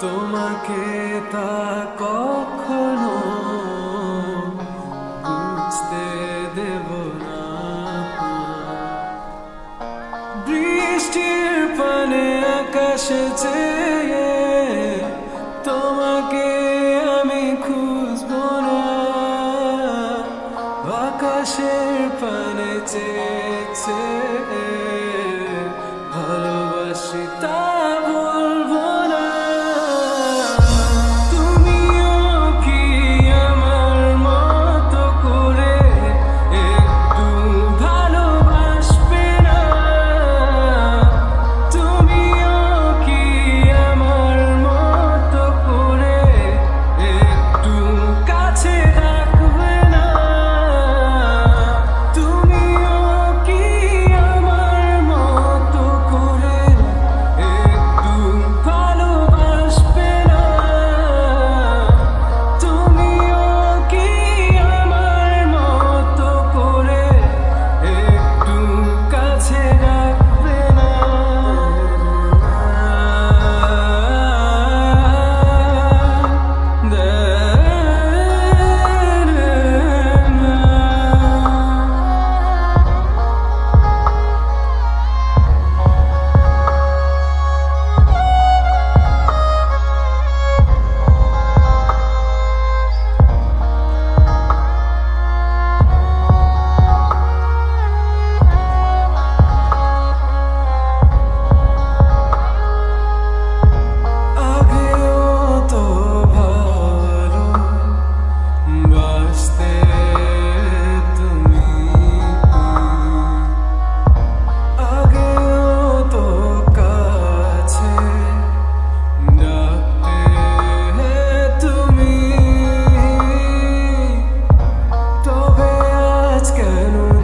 তোমাকে তা কখনো বুঝতে দেব না। বৃষ্টির পানে আকাশে চেয়ে তোমাকে আমি খুঁজবো না। আকাশের পানে চেয়ে what's going on.